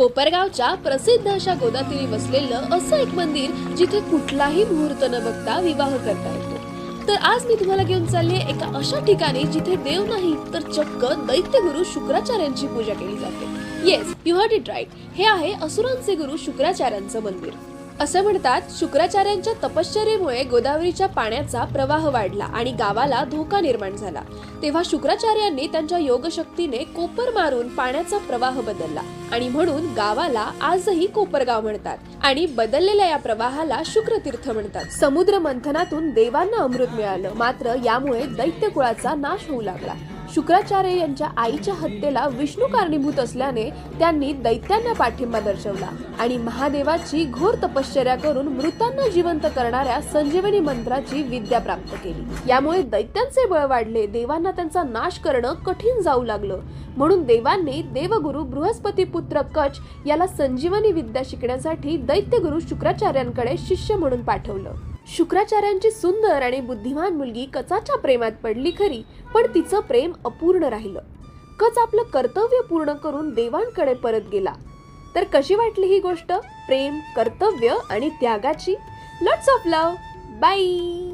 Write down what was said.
कोपरगावच्या प्रसिद्ध अशा गोदातीरी वसलेलं असं एक मंदिर जिथे कुठलाही मुहूर्त न बघता विवाह करता येतो. तर आज मी तुम्हाला घेऊन चालले एका अशा ठिकाणी जिथे देव नाही तर चक्क दैत्य गुरु शुक्राचार्यांची पूजा केली जाते. Yes you heard it right हे आहे असुरांचे गुरु शुक्राचार्यांचं मंदिर. असं म्हणतात शुक्राचार्यांच्या तपश्चर्येमुळे गोदावरीच्या पाण्याचा प्रवाह वाढला आणि गावाला धोका निर्माण झाला. तेव्हा शुक्राचार्यांनी त्यांच्या योगशक्तीने कोपर मारून पाण्याचा प्रवाह बदलला आणि म्हणून गावाला आजही कोपरगाव म्हणतात आणि बदललेल्या या प्रवाहाला शुक्रतीर्थ म्हणतात. समुद्र मंथनातून देवांना अमृत मिळालं मात्र यामुळे दैत्य कुळाचा नाश होऊ लागला. शुक्राचार्य यांच्या आईच्या हत्येला विष्णू कारणीभूत असल्याने त्यांनी दैत्यांना पाठिंबा दर्शवला आणि महादेवाची घोर तपश्चर्या करून मृतांना जिवंत करणाऱ्या संजीवनी मंत्राची विद्या प्राप्त केली. यामुळे दैत्यांचे बळ वाढले देवांना त्यांचा नाश करणं कठीण जाऊ लागलं. म्हणून देवांनी देवगुरु बृहस्पती पुत्र कच याला संजीवनी विद्या शिकण्यासाठी दैत्यगुरु शुक्राचार्यांकडे शिष्य म्हणून पाठवलं. शुक्राचार्यांची सुंदर आणि बुद्धिमान मुलगी कचाच्या प्रेमात पडली खरी पण तिचं प्रेम अपूर्ण राहिलं. कच आपलं कर्तव्य पूर्ण करून देवांकडे परत गेला. तर कशी वाटली ही गोष्ट? प्रेम कर्तव्य आणि त्यागाची. लट्स ऑफ लव बाई